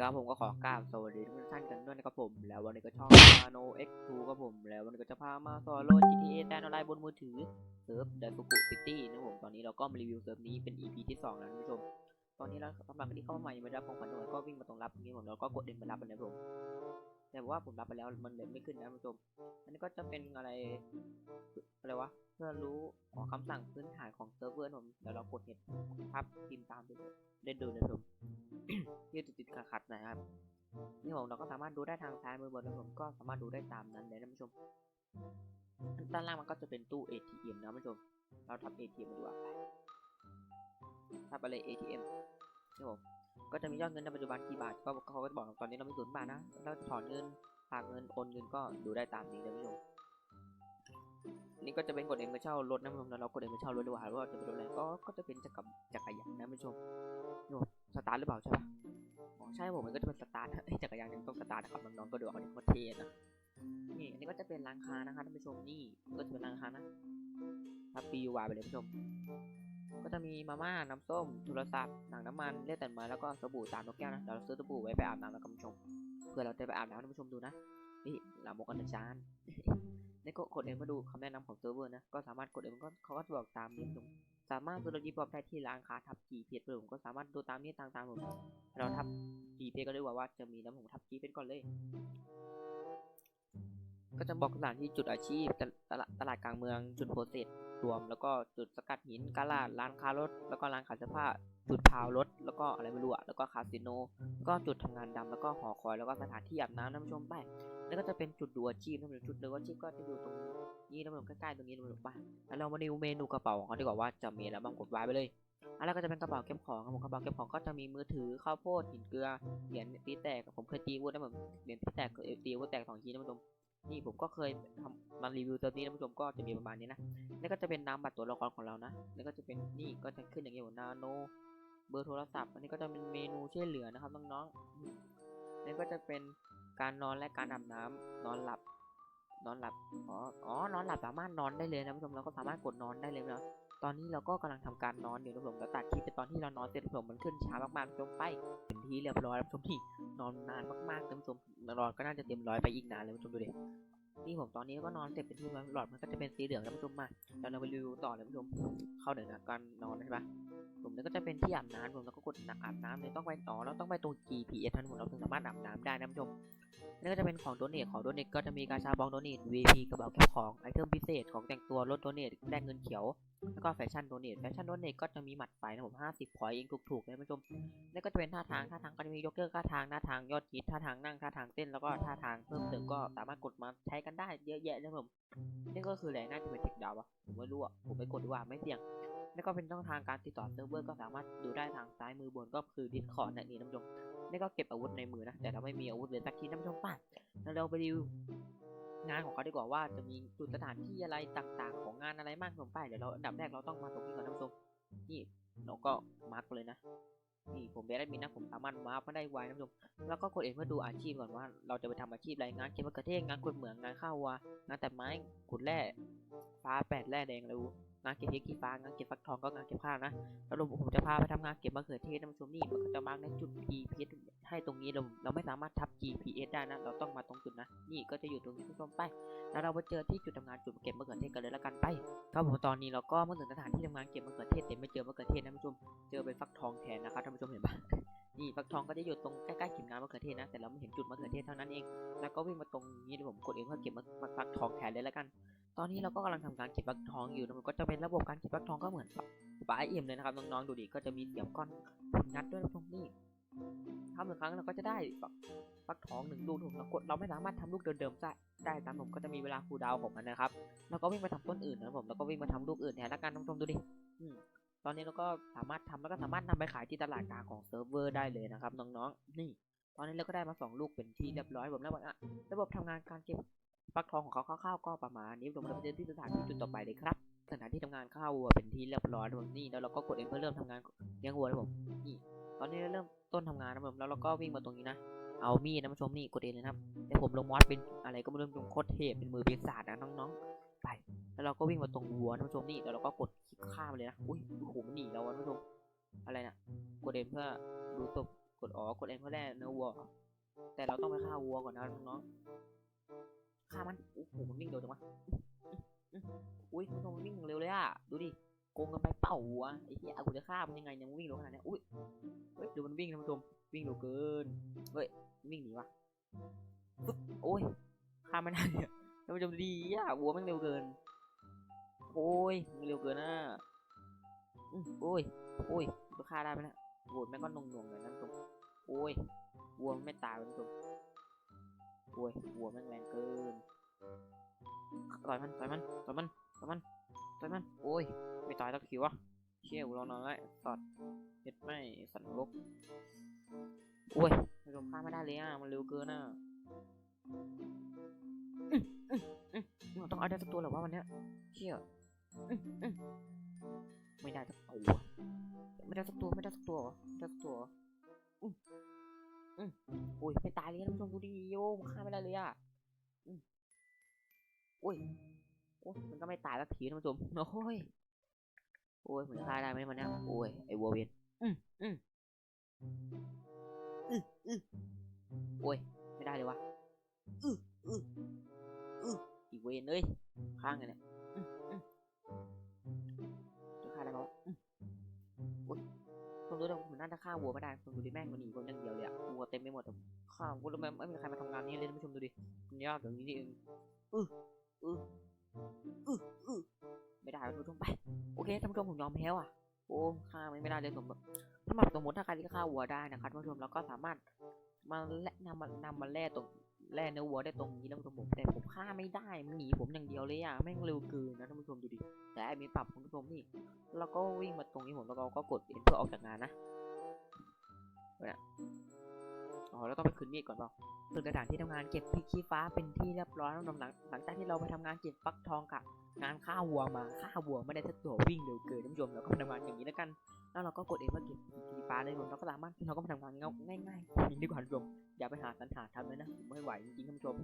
ครับผมก็ขอกราบสวัสดีทุกท่านกันด้วยนะครับผม แล้ววันนี้ก็ชอบมาโน X2 ครับผม แล้ววันนี้ก็จะพามาสอนโล GTA แดนออนไลน์บนมือถือเซิร์ฟเดฟุกุซิตี้นะครับผมตอนนี้เราก็มารีวิวเซิร์ฟนี้เป็น EP ที่ 2 แล้วนะท่านผู้ชม ตอนนี้เราสำหรับคนที่เข้ามาใหม่ไม่ได้รับของขวัญหน่วยก็วิ่งมาตรงรับนี้ผมแล้วก็กดเดินไปรับมันนะครับผม แต่ว่าผมรับไปแล้วมันเลยไม่ขึ้นนะท่านผู้ชม อันนี้ก็จะเป็นอะไรอะไรวะเพื่อรู้ของคำสั่งพื้นฐานของเซิร์ฟเวอร์ผมเดี๋ยวเรากดเห็นทับพิมพ์ตามดูเล่นดูนะผมที่ติดติดขัดๆนะครับนี่ผมเราก็สามารถดูได้ทางซ้ายมือบนแล้วผมก็สามารถดูได้ตามนั้นเลยนะผู้ชมด้านล่างมันก็จะเป็นตู้ ATM นะผู้ชม เราทับ ATM ดีกว่าไปทับไปเลย ATM นี่ผม ก็จะมียอดเงินในปัจจุบันกี่บาทก็เขาก็จะบอกตอนนี้เราไม่ศูนย์บาทนะแล้วถอนเงินฝากเงินโอนเงินก็ดูได้ตามนี้เลยผู้ชมนี่ก็จะเป็นกดเองไปเช่ารถนะผู้ชมแล้วเรากดเองไปเช่ารถดีกว่าว่าจะเป็นรถอะไรก็ก็จะเป็นจักรจักรยานนะผู้ชมนี่สตาร์ทหรือเปล่าใช่ปะอ๋อใช่ผมมันก็จะเป็นสตาร์ทจักรยานยังต้องสตาร์ทนะครับน้องๆก็ดูเอาดิโคตรเท่นะนี่อันนี้ก็จะเป็นร้านค้านะคะท่านผู้ชมนี่ก็จะเป็นร้านค้านะทับปีวาไปเลยท่านผู้ชม ก็จะมีมาม่า น้ำส้มโทรศัพท์หนังน้ำมันเลือดแต่มาแล้วก็สบู่สามนกแก้วนะเดี๋ยวเราซื้อสบู่ไว้ไปอาบน้ำแล้วกันท่านผู้ชมเพื่อเราจะไปอาบน้ำท่านผู้ชมดูนะนี่ลามกอนาจารนี่ก็กดเองมาดูคำแนะนำของเซิร์ฟเวอร์นะก็สามารถกดเองก็เขาก็จะบอกตามนี้ท่านผู้ชมสามารถซื้อรถยีปอบได้ที่ร้านค้าทับจีเพียรผมก็สามารถดูตามนี้ตามตามผมเราทับ G เพก็ได้ว่าว่าจะมีน้ำผมทับ G เพก่อนเลย ก็จะบอกสถานที่จุดอาชีพตตลาด ตลาดกลางเมือง จุดโพสเซตรวม แล้วก็จุดสกัดหินกาลาดร้านค้ารถ แล้วก็ร้านขายเสื้อผ้า จุดพาวรถ แล้วก็อะไรไม่รู้อะแล้วก็คาสิโน ก็จุดทำงานดำแล้วก็หอคอย แล้วก็สถานที่อาบน้ำท่านผู้ชมไป แล้วก็จะเป็นจุดดูอาชีพท่านผู้ชมจุดดูอาชีพก็จะอยู่ตรงนี้ท่านผู้ชมใกล้ๆตรงนี้ท่านผู้ชมไปแล้วเรามาดูเมนูกระเป๋าของเขาดีกว่าว่าจะมีอะไรบ้างกดไว้ไปเลยอันแรกก็จะเป็นกระเป๋าเก็บของครับผมกระเป๋าเก็บของก็จะมีมือถือข้าวโพดหินเกลือเหรียญตีแตกผมเคยตีวุ้นนะผมเหรียญตีแตกเคยตีวุ้นแตกสองทีนะผู้ชม นี่ผมก็เคยทำมารีวิวตัวนี้นะผู้ชมก็จะมีประมาณนี้นะนี่ก็จะเป็นนามบัตรตัวละครของเรานะนี่ก็จะเป็นนี่ก็จะขึ้นอย่างเงี้ยนาโนเบอร์โทรศัพท์ อันนี้ก็จะเป็นเมนูช่วยเหลือนะครับน้องๆนี่ก็จะเป็นการนอนและการอาบน้ำนอนหลับ นอนหลับอ๋ออ๋อนอนหลับสามารถนอนได้เลยนะผู้ชมเราก็สามารถกดนอนได้เลยนะ ตอนนี้เราก็กำลังทำการนอนอยู่นะผมแล้วตัดคลิปไปตอนที่เรานอนเสร็จผมมันขึ้นช้ามากๆจมไปเป็นที่เรียบร้อยแล้วชมที่นอนนานมากๆท่านผู้ชมนอนก็น่าจะเต็มร้อยไปอีกนานเลยผู้ชมดูดินี่ผมตอนนี้ก็นอนเสร็จเป็นที่หลอดมันก็จะเป็นสีเหลืองท่านผู้ชมมาแล้วเราไปรีวิวต่อเลยผู้ชมเข้าเดี๋ยวนะการนอนใช่ปะผมนี่ก็จะเป็นที่อาบน้ำผมแล้วก็กดนักอาบน้ำเลยต้องไปต่อแล้วต้องไปตรง GPS ท่านผมเราถึงสามารถอาบน้ำได้นะผู้ชมนี่ก็จะเป็นของโดเนทของโดเนทก็จะมีกาชาบองโดเนท VP กระเป๋าเก็บของไอเทมพิเศษของแต่งตัวลดโดเนทได้เงินเขียว แล้วก็แฟชั่นโดเนทแฟชั่นโดเนทก็จะมีหมัดไฟนะผม50พอยต์เองถูกๆเลยท่านผู้ชมแล้วก็จะเป็นท่าทางท่าทางก็จะมียกเลิกท่าทางท่าทางยอดฮิตท่าทางนั่งท่าทางเต้นแล้วก็ท่าทางเพิ่มเติมก็สามารถกดมาใช้กันได้เยอะแยะเลยครับผมนี่ก็คือแหล่งน่าจะเป็นเทคดาวอะผมไม่รู้อะผมไปกดดีกว่าไม่เสี่ยงแล้วก็เป็นช่องทางการติดต่อเซิร์ฟเวอร์ก็สามารถดูได้ทางซ้ายมือบนก็คือ Discord นั่นเองท่านผู้ชมนี่ก็เก็บอาวุธในมือนะแต่เราไม่มีอาวุธเลยสักทีท่านผู้ชมป่ะแล้วเราไปดู งานของเขาดีกว่าว่าจะมีจุดสถานที่อะไรต่างๆ ของงานอะไรบ้างผมไปเดี๋ยวเราอันดับแรกเราต้องมาตรงนี้ก่อนท่านผู้ชมนี่เราก็มาร์กเลยนะนี่ผมเป็นแอดมินนะผมสามารถมาร์กมาได้ไวนะผู้ชมแล้วก็กดเองเพื่อดูอาชีพก่อนว่า เราจะไปทำอาชีพอะไรงานเก็บมะเขือเทศงานขุดเหมืองงานข้าววัวงานตัดไม้ขุดแร่ฟ้าแปดแร่แดงรู้งานเก็บเพชรขี้ฟ้างานเก็บฟักทองก็งานเก็บข้าวนะแล้วผมจะพาไปทำงานเก็บมะเขือเทศนะผู้ชมนี่มันก็จะมาร์กในจุด GPS ให้ตรงนี้เราเราไม่สามารถทับ GPS ได้นะ เราต้องมาตรงจุดนะ นี่ก็จะอยู่ตรงนี้ผู้ชมไป แล้วเราไปเจอที่จุดทำงานจุดเก็บมะเขือเทศกันเลยละกันไป ครับผมตอนนี้เราก็มาถึงสถานที่ทำงานเก็บมะเขือเทศแต่ไม่เจอมะเขือเทศนะท่านผู้ชม เจอเป็นฟักทองแทนนะครับท่านผู้ชมเห็นปะนี่ฟักทองก็จะอยู่ตรงใกล้ๆเข็มงานมะเขือเทศนะ แต่เราไม่เห็นจุดมะเขือเทศเท่านั้นเอง แล้วก็วิ่งมาตรงนี้เดี๋ยวผมกดเองเพื่อเก็บมะฟักทองแทนเลยละกัน ตอนนี้เราก็กำลังทำการเก็บฟักทองอยู่นะมันก็จะเป็นระบบการเก็บฟักทองก็เหมือนปลาเอ็มเลยนะครับน้องๆดูดิก็จะมีเสียบก้อนงัดด้วยนะท่านผู้ ทำหนึ่งครั้งเราก็จะได้ฟักฟักทองหนึ่งลูกถูกเรากดเราไม่สามารถทำลูกเดิมๆได้ได้ตามผมก็จะมีเวลาคูดาวของมันนะครับแล้วก็วิ่งมาทำต้นอื่นนะผมแล้วก็วิ่งมาทำลูกอื่นแทนละกันท่านผู้ชมดูดิอืมตอนนี้เราก็สามารถทำแล้วก็สามารถนำไปขายที่ตลาดกลางของเซิร์ฟเวอร์ได้เลยนะครับน้องๆนี่ ตอนนี้เราก็ได้มาสองลูกเป็นที่เรียบร้อยผมแล้วว่าระบบทำงานการเก็บฟักทองของเขาคร่าวๆก็ประมาณนี้ผมเราไปเดินที่สถานที่จุดต่อไปเลยครับสถานที่ทำงานข้าววัวเป็นที่เรียบร้อยผมนี่แล้วเราก็กดเองเพื่อเริ่มทำงานเลี้ยงวัวนะผมนี่ ตอนนี้เราเริ่มต้นทำงานนะผมแล้วเราก็วิ่งมาตรงนี้นะ เอามีดนะผู้ชมนี่กดเองเลยนะครับแต่ผมลงมอสเป็นอะไรก็ไม่รู้เป็นโคตรเทพเป็นมือปีศาจนะน้องๆ ไป แล้วเราก็วิ่งมาตรงวัวนะผู้ชมนี่แล้วเราก็กดคลิกข้ามเลยนะอุ้ยโอ้โหมันหนีเราอะท่านผู้ชมอะไรนะกดเองเพื่อดูศพกดอ๋อกดเอ็นเพื่อแล่เนื้อวัวเหรอแต่เราต้องไปฆ่าวัวก่อนนะน้องๆฆ่ามันโอ้โหมันวิ่งเร็วจังวะอื้ออื้ออุ้ยมันวิ่งเร็วเลยอะดูดิ โกงกันไปเป่าวัวไอ้เหี้ยกูจะฆ่ามันยังไงเนี่ยมันวิ่งเร็วขนาดนี้อุ้ยเฮ้ยดูมันวิ่งนะผู้ชมวิ่งเร็วเกินเฮ้ยวิ่งหนีวะปึ๊บโอ้ยฆ่ามันได้เนี่ยท่านผู้ชมดีอะวัวมันเร็วเกิน โอ้ยมันเร็วเกินนะอื้อโอ้ยโอ้ยตัวฆ่าได้ไหมนี่ยโหดแม่ก็นงนงเลยนะท่นผู้ชมโอ้ยวัวมันไม่ตายท่านผู้ชมโอ้ยวัวแม่งแรงเกินต่อยมันต่อยมันต่อยมันต่อยมัน ต่อยมัน โอ้ย ไม่ตายสักทีวะ เชี่ยวรอนอนไว้สอดเฮ็ดไม่สันนรกโอ้ยท่านผู้ชมฆ่าไม่ได้เลยอะ มันเร็วเกินอะเราต้องเอาได้สักตัวหรอวะวันเนี้ยเชี่ยไม่ได้สักตัวไม่ได้สักตัวไม่ได้สักตัวไม่ได้สักตัวโอ้ยไม่ตายเลยนะท่านผู้ชมดูดิโยมฆ่าไม่ได้เลยอะโอ้ย โอ้ยมันก็ไม่ตายสักทีนะท่านผู้ชมโอ้ยโอ้ยเหมือนฆ่าได้ไหมมันเนี้ยโอ้ยไอ้วัวเวนอืมอืมอืออือโอ้ยไม่ได้เลยวะอืออืออืออีเวนเอ้ยข้างไงเนี่ยจะฆ่าได้ปะวะอืมโอ๊ยผมรู้แล้วผมน่าจะฆ่าวัวไม่ได้ผมดูดิแม่งมันหนีคนอย่างเดียวเลยอะวัวเต็มไปหมดอะฆ่าวัวแล้วไม่ไม่มีใครมาทำงานนี้เลยท่านผู้ชมดูดิมันยากอย่างนี้นี่เองอืออืออืออือ ไม่ได้ท่านผู้ชมไป โอเคท่านผู้ชมผมยอมแพ้ว่ะ โอ้ฆ่ามันไม่ได้เลยผมแบบสำหรับสมมติถ้าใครที่ฆ่าวัวได้นะครับท่านผู้ชมเราก็สามารถมาแล่นำมานำมาแล่ตรงแล่เนื้อวัวได้ตรงนี้แล้วท่านผู้ชมผมแต่ผมฆ่าไม่ได้มันหนีผมอย่างเดียวเลยอะแม่งเร็วเกินนะท่านผู้ชมดูดิแต่ไอ้มีปรับคุณผู้ชมนี่แล้วก็วิ่งมาตรงนี้ผมแล้วเราก็กด N เพื่อออกจากงานนะเนี่ย อ๋อแล้วต้องไปคืนมีดก่อนเปล่าถึกสถานที่ทำงานเก็บพริกขี้ฟ้าเป็นที่เรียบร้อยแล้วหลังหลังจากที่เราไปทำงานเก็บฟักทองกับงานฆ่าวัวมาฆ่าวัวไม่ได้สักตัววิ่งเร็วเกินท่านผู้ชมเราก็ไปทำงานอย่างนี้แล้วกัน แล้วเราก็กด N เพื่อเก็บพริกขี้ฟ้าเลยผมเราก็สามารถเราก็มาทำงานง่ายง่ายๆยิงดีกว่าท่านผู้ชมอย่าไปหาสันหาทำเลยนะไม่ไหวจริงๆท่านผู้ชม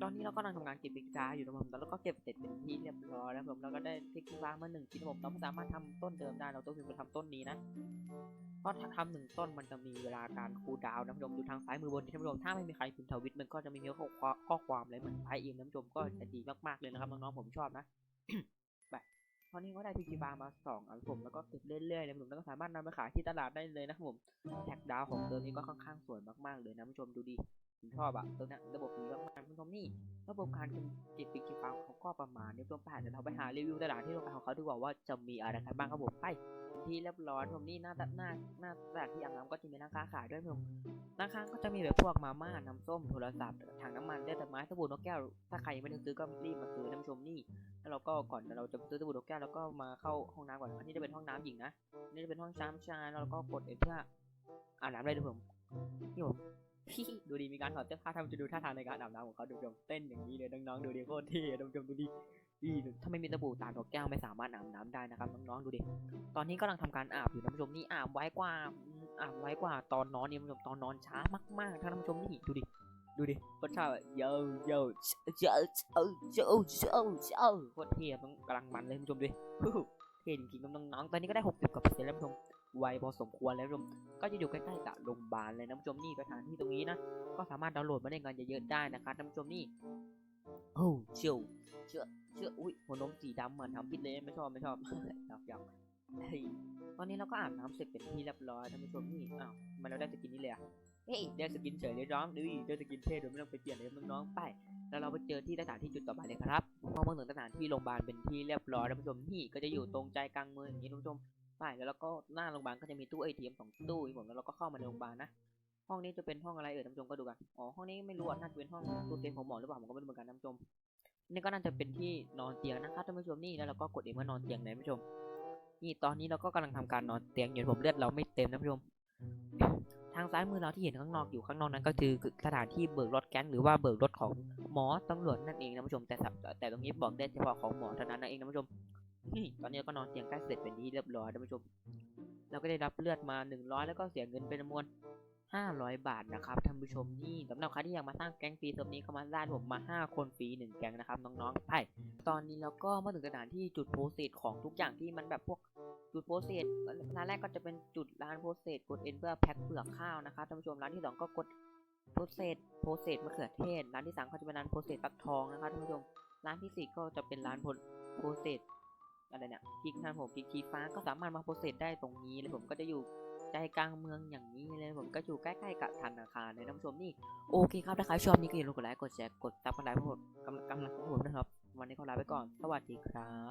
ตอนนี้เราก็กำลังทำงานเก็บพริกฟ้าอยู่นะผมแล้วก็เก็บเสร็จเป็นที่เรียบร้อยแล้วผมเราก็ได้พริกฟ้ามาหนึ่งชิ้นผมเราสามารถทำต้นเดิมได้เราต้องไปทำต้นนี้นะเพราะถ้าทำหนึ่งต้นมันจะมีเวลาการคูลดาวน์นะผู้ชมดูทางซ้ายมือบนที่ท่านผู้ชมถ้าไม่มีใครพิมพ์ทวิตมันก็จะมีข้อความข้อความอะไรเหมือนไพ่เองนะผู้ชมก็จะดีมากๆเลยนะครับน้องๆผมชอบนะแบบตอนนี้ก็ได้พิกฟ้ามาสองอันผมแล้วก็เก็บเรื่อยๆเลยผมแล้วก็สามารถนำไปขายที่ตลาดได้เลยนะครับผมแท็กดาวของเติมนี้ก็ค่อนข้างสวยมากๆเลยนะผู้ชมดูดี ผมชอบอะตัวเนี้ยระบบดีมากๆผู้ชมนี่ระบบการเก็บปีกฟาร์มเขาก็ประมาณนี้ช่วงแปดเดี๋ยวเราไปหารีวิวตลาดที่โรงงานของเขาดีกว่าว่าจะมีอะไรกันบ้างครับผมไปที่เรียบร้อยผมนี่หน้าตหน้าหน้าตลาดที่อ่างน้ำก็จะมีร้านค้าขายด้วยผมร้านค้าก็จะมีแบบพวกมาม่าน้ำส้มโทรศัพท์ถังน้ำมันเลือดไม้สบู่นกแก้ว ถ้าใครยังไม่ได้ซื้อก็รีบมาซื้อนะผู้ชมนี่แล้วเราก็ก่อนเราจะซื้อสบู่นกแก้วแล้วก็มาเข้าห้องน้ำก่อนอันนี้จะเป็นห้องน้ำหญิงนะอันนี่จะเป็นห้องช้ำชายแล้วเราก็กดเพื่ออาบน้ำได้ด้วยผมนี่ผมพี่ ดูดีมีการถอดเสื้อผ้าทำจะดูท่าทางในการอาบน้ำของเขาดูดมเต้นอย่างนี้เลยน้องๆดูดิโคตรเท่ดมๆดูดิดีถ้าไม่มีสบู่ตาดอกแก้วไม่สามารถอาบน้ำได้นะครับน้องๆดูดิตอนนี้กำลังทำการอาบอยู่นะผู้ชมนี่อาบไว้กว่าอาบไว้กว่าตอนนอนนี่ยผู้ชมตอนนอนช้ามากๆท่านผู้ชมนี่ดูดิดูดิโคตรชอบอะโยโย่เจ้าเจ้าเจ้าเจ้าเจ้าโคตรเท่ต้องกำลังมันเลยผู้ชมดูดิเท่จริงๆน้องๆตอนนี้ก็ได้60กว่าเปอร์เซ็นต์แล้วผู้ชม ไวพอสมควรแล้วผู้ชมก็จะอยู่ใกล้ๆกับโรงพยาบาลเลยนะผู้ชมนี่สถานที่ตรงนี้นะก็สามารถดาวน์โหลดมาเล่นกันเยอะๆได้นะครับท่านผู้ชมนี่โอ้เชียวเชื่อเชื่ออุ้ยหัวนมสีดำเหมือนทำพิษเลยไม่ชอบไม่ชอบหยอกหยอกตอนนี้เราก็อาบน้ำเสร็จเป็นที่เรียบร้อยท่านผู้ชมนี่อ้าวมันเราได้สกินนี้เลยอะเฮ้ยได้สกินเฉยเลยน้องดูดิได้สกินเท่โดยไม่ต้องไปเปลี่ยนเลยน้องๆไปแล้วเราไปเจอที่สถานที่จุดต่อไปเลยครับพอมาถึงสถานที่โรงพยาบาลเป็นที่เรียบร้อยท่านผู้ชมนี่ก็จะอยู่ตรงใจกลางเมืองอย่างนี้ท่านผู้ชม ไปแล้วเราก็หน้าโรงพยาบาลก็จะมีตู้ ATM สองตู้ผมแล้วเราก็เข้ามาในโรงพยาบาลนะห้องนี้จะเป็นห้องอะไรเอ่ยท่านผู้ชมก็ดูกันอ๋อห้องนี้ไม่รู้น่าจะเป็นห้องตู้เซฟของหมอหรือเปล่าผมก็ไม่รู้เหมือนกันท่านผู้ชมนี่ก็น่าจะเป็นที่นอนเตียงนะครับท่านผู้ชมนี่แล้วเราก็กดเองว่านอนเตียงไหนท่านผู้ชม นี่ตอนนี้เราก็กำลังทำการนอนเตียงอยู่ผมเลือดเราไม่เต็มนะท่านผู้ชม ทางซ้ายมือเราที่เห็นข้างนอกอยู่ข้างนอกนั้นก็คือสถานที่เบิกรถแก๊งหรือว่าเบิกรถของหมอตำรวจนั่นเองนะท่านผู้ชมแต่แต่ตรงนี้บอกได้เฉพาะของหมอเท่านั้นนะเองนะท่านผู้ชม ตอนนี้ก็นอนเตียงใกล้เสร็จเป็นที่เรียบร้อยท่านผู้ชม เราก็ได้รับเลือดมา 100 แล้วก็เสียเงินเป็นจำนวน 500 บาทนะครับท่านผู้ชมนี่สำหรับใครที่อยากมาสร้างแก๊งฟรีเซิร์ฟนี้ก็มาได้ผมมา 5 คนฟรี1แก๊งนะครับน้องๆไปตอนนี้เราก็มาถึงสถานที่จุดโพสเซสของทุกอย่างที่มันแบบพวกจุดโพสเซสร้านแรกก็จะเป็นจุดร้านโพสเซสกด N เพื่อแพ็คเปลือกข้าวนะครับท่านผู้ชมร้านที่สองก็กดโพสเซสโพสเซสมะเขือเทศ ร้านที่สามก็จะเป็นร้านโพสเซสฟักทองนะครับท่านผู้ชมร้านที่สี่ก็จะเป็นร้านโพสเซส อะไรเนี่ยพริกท่านผมพริกชี้ฟ้าก็สามารถมาโปรเซสได้ตรงนี้เลยผมก็จะอยู่ใจกลางเมืองอย่างนี้เลยผมก็อยู่ใกล้ๆกับธนาคารเลยท่านผู้ชมนี่โอเคครับถ้าใครชอบนี่ก็อย่าลืมกดไลค์กดแชร์กดซับสไครต์ให้ผมกำลังกำลังของผมนะครับ วันนี้ขอลาไปก่อน สวัสดีครับ